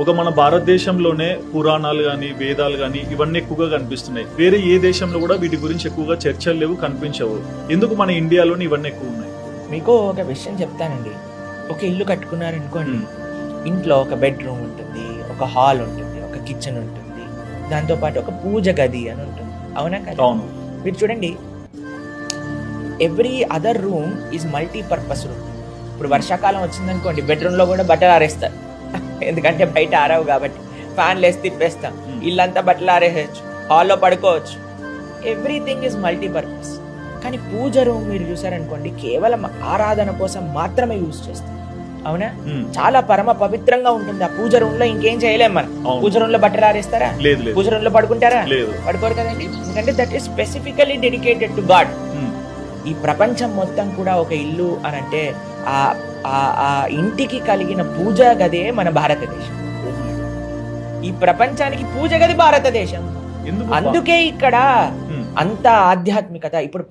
ఒక మన భారతదేశంలోనే పురాణాలు కానీ వేదాలు కానీ ఇవన్నీ ఎక్కువగా కనిపిస్తున్నాయి. వేరే ఏ దేశంలో కూడా వీటి గురించి ఎక్కువగా చర్చలు లేవు కనిపించవు. ఎందుకు మన ఇండియాలోనే ఇవన్నీ ఎక్కువ ఉన్నాయి? మీకు ఒక విషయం చెప్తానండి. ఒక ఇల్లు కట్టుకున్నారనుకోండి. ఇంట్లో ఒక బెడ్రూమ్ ఉంటుంది ఒక హాల్ ఉంటుంది ఒక కిచెన్ ఉంటుంది. దాంతో పాటు ఒక పూజ గది అని ఉంటుంది. అవునా కదా? అవును. మీరు చూడండి. Every other room is multi purpose room ఇప్పుడు వర్షాకాలం వచ్చిందనుకోండి బెడ్రూమ్లో కూడా బట్టలు ఆరేస్తారు. ఎందుకంటే బయట ఆరవు కాబట్టి. ఫ్యాన్లు వేసి తిప్పేస్తాం. Hmm. ఇల్లంతా బట్టలు ఆరేసేయచ్చు. హాల్లో పడుకోవచ్చు. ఎవ్రీథింగ్ ఇస్ మల్టీ పర్పస్ కానీ పూజ రూమ్ మీరు చూసారనుకోండి కేవలం ఆరాధన కోసం మాత్రమే యూజ్ చేస్తాం. అవునా? ఉమ్. చాలా పరమ పవిత్రంగా ఉంటుంది ఆ పూజ రూమ్లో ఇంకేం చేయలేం మనం. పూజ రూమ్లో బట్టలు ఆరేస్తారా? పూజ రూమ్లో పడుకుంటారా? లేదు. పడుకోరు కదండి. ఎందుకంటే that is specifically dedicated to God. ఈ ప్రపంచం మొత్తం కూడా ఒక ఇల్లు అని అంటే ఆ ఆ- ఇంటికి కలిగిన పూజా గదే మన భారతదేశం. ఈ ప్రపంచానికి పూజ గది భారతదేశం. అందుకే ఇక్కడ. అంత ఆధ్యాత్మికత. ఇప్పుడు